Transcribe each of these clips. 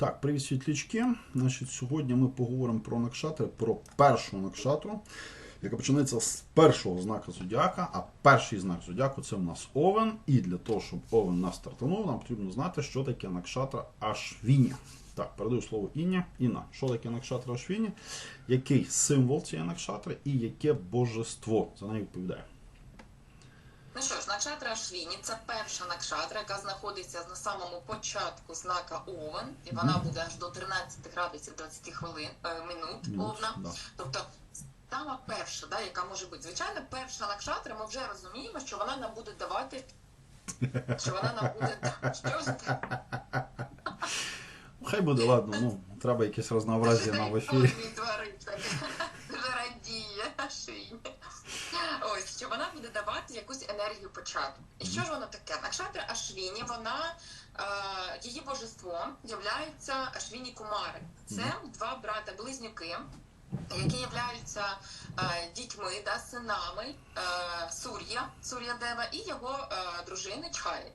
Так, привіт, світлячки. Значить, сьогодні ми поговоримо про накшатри, про першу накшатру, яка починається з першого знака зодіака. А перший знак зодіаку це у нас овен. І для того, щоб овен нас стартанув, нам потрібно знати, що таке накшатра Ашвіні. Так, передаю слово Інні. Інна, що таке накшатра Ашвіні? Який символ цієї накшатри і яке божество за нею відповідає? Ну що ж, накшатра Швіні це перша накшатра, яка знаходиться на самому початку знака Овен, і вона буде аж до 13 градусів 20 хвилин е, минут Мінус, овна. да. Тобто сама перша, да, яка може бути. Звичайно, перша накшатра, ми вже розуміємо, що вона нам буде давати. Що вона нам буде що ж Хай буде, ладно, ну треба якесь разнообразие на в ефірі. Буде давати якусь енергію початку. І що ж воно таке? Накшатра Ашвіні, вона е, її божеством являються Ашвіні Кумари. Це два брата близнюки. Які являються е, дітьми, да, синами е, Сур'я, Сур'я Дева і його е, дружини Чхаї.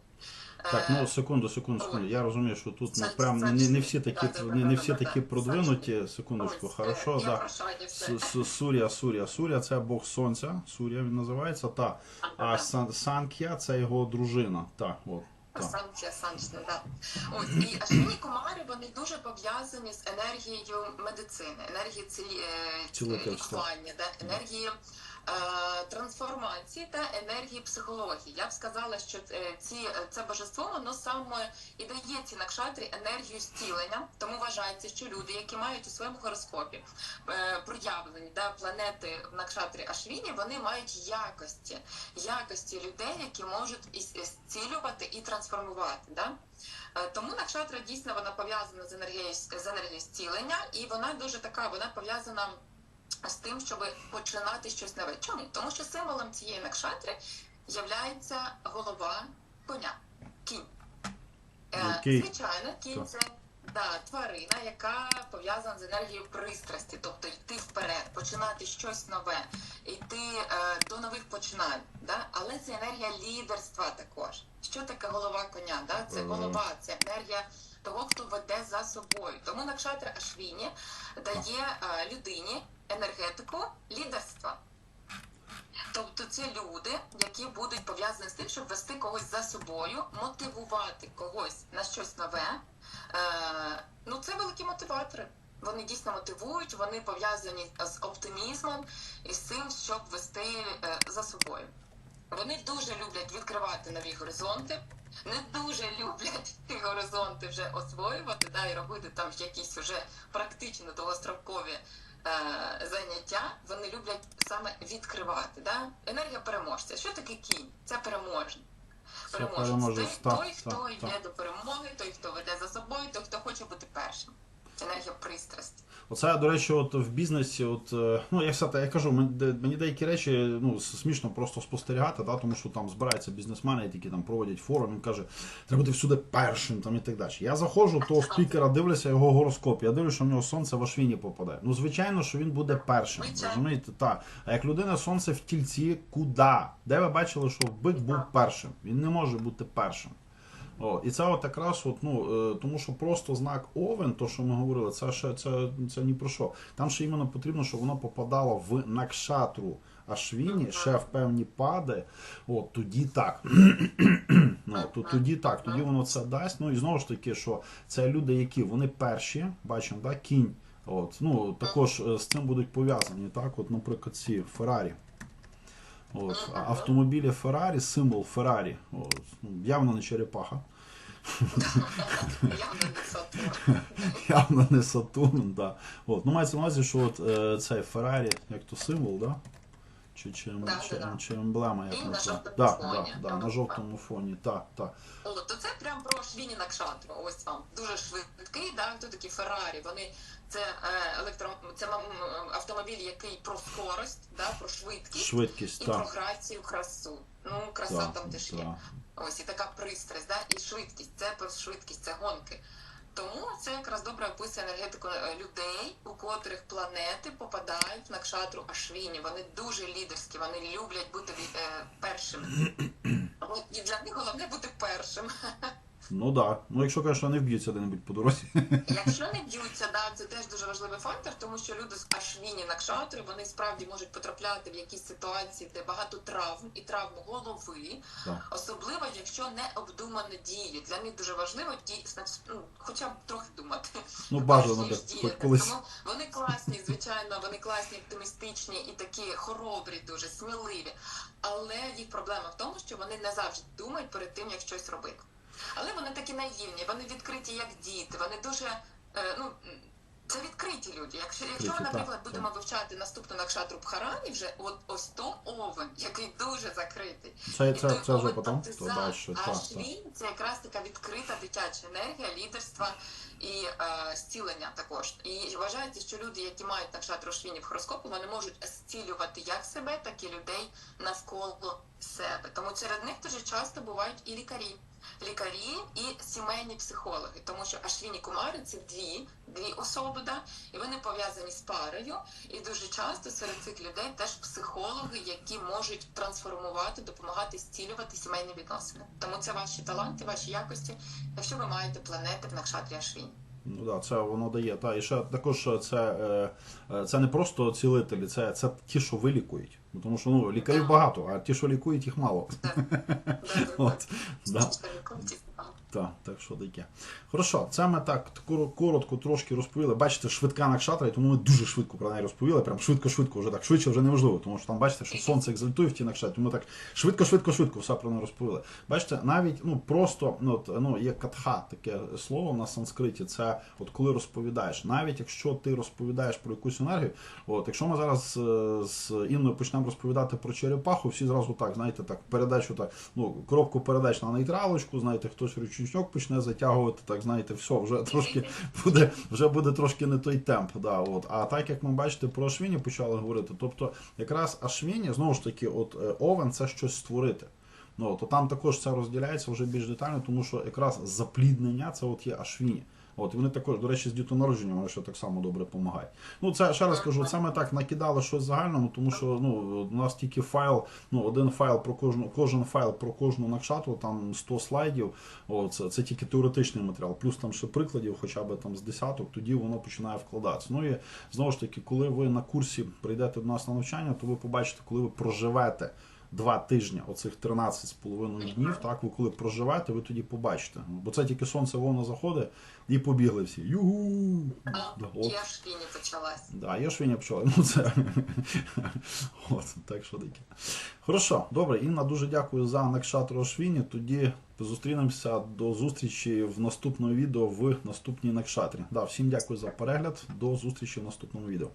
Е, Так, ну секунду, секунду, секунду. Я розумію, що тут ну, прям не, не всі такі не, не всі такі продвинуті. Секундочку, е, хорошо, да. Суря, Суря, Суря це Бог Сонця, Суря він називається, та. А Сан- Санк'я це його дружина. Так, от. Санкція санкція, да. Ось і ашвіні комари вони дуже пов'язані з енергією медицини, енергією цілі, е, Цілительства. лікування, да, енергією е, трансформації та енергії психології. Я б сказала, що е, ці е, це божество воно саме і дає ці накшатрі енергію зцілення. Тому вважається, що люди, які мають у своєму гороскопі е, проявлені да, планети в накшатрі Ашвіні, вони мають якості, якості людей, які можуть і зцілювати і трансформувати. Да? Е, Тому накшатра дійсно вона пов'язана з енергією з енергією зцілення, і вона дуже така, вона пов'язана з тим, щоб починати щось нове. Чому? Тому що символом цієї накшатри являється голова коня, кінь. Е, Окей. Звичайно, кінь це да, тварина, яка пов'язана з енергією пристрасті, тобто йти вперед, починати щось нове, йти е, до нових починань. Да? Але це енергія лідерства також. Що таке голова коня? Да? Це голова, це енергія того, хто веде за собою. Тому накшатра Ашвіні дає е, людині енергетику лідерства. Тобто це люди, які будуть пов'язані з тим, щоб вести когось за собою, мотивувати когось на щось нове. Е, ну, це великі мотиватори. Вони дійсно мотивують, вони пов'язані з оптимізмом і з тим, щоб вести е, за собою. Вони дуже люблять відкривати нові горизонти, не дуже люблять ці горизонти вже освоювати да, і робити там якісь вже практично довгострокові заняття. Вони люблять саме відкривати. Да? Енергія переможця. Що таке кінь? Це переможний. Переможець. переможець, Той, так, той, хто так, йде так. до перемоги, той, хто веде за собою, той, хто хоче бути першим. Енергія пристрасті. Оце, до речі, от в бізнесі, от, е, ну я все я кажу, мені, деякі речі ну, смішно просто спостерігати, да, тому що там збираються бізнесмени, які там проводять форум, він каже, треба бути всюди першим там, і так далі. Я заходжу, того спікера дивлюся його гороскоп, я дивлюся, що в нього сонце в Ашвіні попадає. Ну, звичайно, що він буде першим. Розумієте, так. А як людина сонце в тільці, куди? Де ви бачили, що бик був першим? Він не може бути першим. О, і це от якраз от, ну, е, тому що просто знак Овен, то що ми говорили, це ще це, це ні про що. Там ще іменно потрібно, щоб воно попадало в накшатру Ашвіні, ще в певні пади. От тоді так. ну, то, тоді так, тоді воно це дасть. Ну і знову ж таки, що це люди, які вони перші, бачимо, да, кінь. От, ну, також е, з цим будуть пов'язані, так, от, наприклад, ці Феррарі. От, автомобілі Феррарі, символ Феррарі. От, ну, явно не черепаха. Явно не Сатурн. Да. От, ну мається на увазі, що от, е, цей Феррарі, як то символ, да? Чи, чи, Да, чи, да, чи емблема, як на жовтому Да, фоні. да, да, на жовтому фоні, так, так. О, то це прям про Швіні Накшатру. Ось вам дуже швидкий, да, хто такі Феррарі. Вони це е, електро, це автомобіль, який про скорость, да, про швидкість Швидкість, і про грацію, красу. Ну, краса так, там теж є. Ось і така пристрасть, да, і швидкість. Це про швидкість, це гонки. Тому це якраз добре описує енергетику е, людей, у котрих планети попадають в накшатру Ашвіні. Вони дуже лідерські, вони люблять бути е, першими. І для них головне бути першим. Ну да. Ну якщо конечно, не вб'ються де-небудь по дорозі. Якщо не б'ються, да, це теж дуже важливий фактор, тому що люди з ашвіні накшатри, вони справді можуть потрапляти в якісь ситуації, де багато травм і травм голови, Так. особливо якщо не обдумано дії. Для них дуже важливо ді... ну, хоча б трохи думати. Ну бажано так, колись. Тому вони класні, звичайно, вони класні, оптимістичні і такі хоробрі, дуже сміливі. Але їх проблема в тому, що вони не завжди думають перед тим, як щось робити. Але вони такі наївні, вони відкриті як діти, вони дуже е, ну. Це відкриті люди. Якщо, якщо ми, наприклад, будемо вивчати наступну накшатру Бхарані, вже от ось то овен, який дуже закритий. Це, І це, це вже потім, то далі. А Так, так. це якраз така відкрита дитяча енергія, лідерства і е, зцілення також. І вважається, що люди, які мають накшатру швіні в хороскопу, вони можуть зцілювати як себе, так і людей навколо себе. Тому серед них дуже часто бувають і лікарі. Лікарі і сімейні психологи, тому що ашвіні кумари це дві, дві особи, да, і вони пов'язані з парою. І дуже часто серед цих людей теж психологи, які можуть трансформувати, допомагати зцілювати сімейні відносини. Тому це ваші таланти, ваші якості, якщо ви маєте планети в накшатрі Ашвіні. Ну да, це воно дає. Та, і ще також це, е, е, це не просто цілителі, це, це ті, що вилікують. Ну, Тому що ну, лікарів багато, а ті, що лікують, їх мало. От, да. Так, так що таке. Хорошо, це ми так коротко трошки розповіли. Бачите, швидка накшатра, і тому ми дуже швидко про неї розповіли. Прям швидко-швидко, вже так швидше вже неможливо, тому що там бачите, що сонце екзальтує в ті накшатрі, тому ми так швидко-швидко-швидко все про неї розповіли. Бачите, навіть ну просто ну, от, ну, є катха, таке слово на санскриті. Це от коли розповідаєш. Навіть якщо ти розповідаєш про якусь енергію, от якщо ми зараз е, з Інною почнемо розповідати про черепаху, всі зразу так, знаєте, так, передачу так, ну, коробку передач на нейтралочку, знаєте, хтось ручничок почне затягувати, так знаєте, все, вже трошки буде, вже буде трошки не той темп. Да, от. А так як ми бачите, про Ашвіні почали говорити, тобто якраз Ашвіні, знову ж таки, от е, овен це щось створити. Ну, то там також це розділяється вже більш детально, тому що якраз запліднення це от є Ашвіні. От вони також, до речі, з дітонародженням вони ще так само добре допомагають. Ну, це ще раз кажу, ми так накидали щось загальному, тому що ну, у нас тільки файл, ну, один файл про кожну, кожен файл про кожну накшатру, там 100 слайдів. О, це, це тільки теоретичний матеріал, плюс там ще прикладів, хоча б там з десяток, тоді воно починає вкладатися. Ну і знову ж таки, коли ви на курсі прийдете до нас на навчання, то ви побачите, коли ви проживете. Два тижні, оцих 13 з половиною днів, так ви коли проживете, ви тоді побачите. Бо це тільки сонце воно заходить і побігли всі. Югу! Да, от. Ашвіні почалась. Да, є швиня пчола. Ну це. От, так що таке. Хорошо, добре, Інна, дуже дякую за Накшатру Швіні. Тоді зустрінемося до зустрічі в наступному відео в наступній Накшатрі. Да, всім дякую за перегляд. До зустрічі в наступному відео.